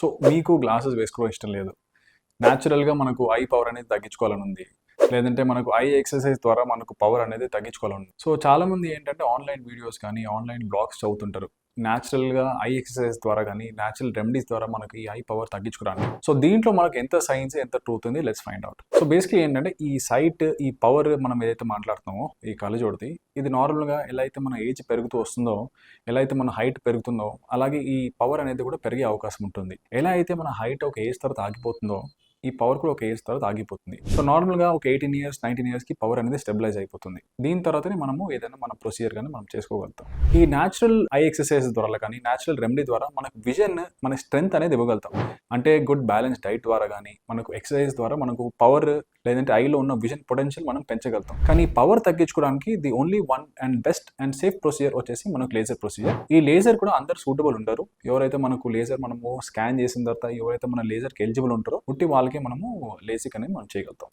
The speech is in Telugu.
సో మీకు గ్లాసెస్ వేసుకోవడం ఇష్టం లేదు. న్యాచురల్గా మనకు ఐ పవర్ అనేది తగ్గించుకోవాలని ఉంది. లేదంటే మనకు ఐ ఎక్సర్సైజ్ ద్వారా మనకు పవర్ అనేది తగ్గించుకోవాలని ఉంది. సో చాలా మంది ఏంటంటే ఆన్లైన్ వీడియోస్ కానీ ఆన్లైన్ బ్లాగ్స్ చదువుతుంటారు. న్యాచురల్గా ఐ ఎక్సర్సైజ్ ద్వారా కానీ న్యాచురల్ రెమెడీస్ ద్వారా మనకి ఈ ఐ పవర్ తగ్గించుకోవడానికి. సో దీంట్లో మనకు ఎంత సైన్స్ ఎంత ట్రూత్ ఉంది let's find out so basically ఏంటంటే ఈ సైట్ ఈ పవర్ మనం ఏదైతే మాట్లాడుతామో ఈ కళ్ళజోడిది ఇది నార్మల్గా ఎలా అయితే మన ఏజ్ పెరుగుతూ వస్తుందో ఎలా అయితే మన హైట్ పెరుగుతుందో అలాగే ఈ పవర్ అనేది కూడా పెరిగే అవకాశం ఉంటుంది. ఎలా అయితే మన హైట్ ఒక ఏజ్ తర్వాత ఆగిపోతుందో ఈ పవర్ కూడా ఒక ఏజ్ తర్వాత ఆగిపోతుంది. సో నార్మల్గా ఒక ఎయిటీన్ ఇయర్స్ నైన్టీన్ ఇయర్స్కి పవర్ అనేది స్టెబిలైజ్ అయిపోతుంది. దీని తర్వాతనే మనము ఏదైనా మన ప్రొసీజర్ కానీ మనం చేసుకోగలుగుతాం. ఈ న్యాచురల్ ఐ ఎక్సర్సైజ్ ద్వారా కానీ న్యాచురల్ రెమెడీ ద్వారా మనకు విజన్ మన స్ట్రెంగ్త్ అనేది ఇవ్వగలుగుతాం. అంటే గుడ్ బ్యాలెన్స్ డైట్ ద్వారా కానీ మనకు ఎక్సర్సైజ్ ద్వారా మనకు పవర్ లేదంటే ఐలో ఉన్న విజన్ పొటెన్షియల్ మనం పెంచగలుగుతాం. కానీ పవర్ తగ్గించుకోవడానికి the only one and best and safe procedure వచ్చేసి మనకు లేజర్ ప్రొసీజర్. ఈ లేజర్ కూడా అందరు సూటబుల్ ఉంటారు ఎవరైతే మనకు లేజర్ మనము స్కాన్ చేసిన తర్వాత ఎవరైతే మన లేజర్కి ఎలిజిబుల్ ఉంటారో ఉట్టి వాళ్ళకి మనము లేసిక్ అనేది మనం చేయగలుగుతాం.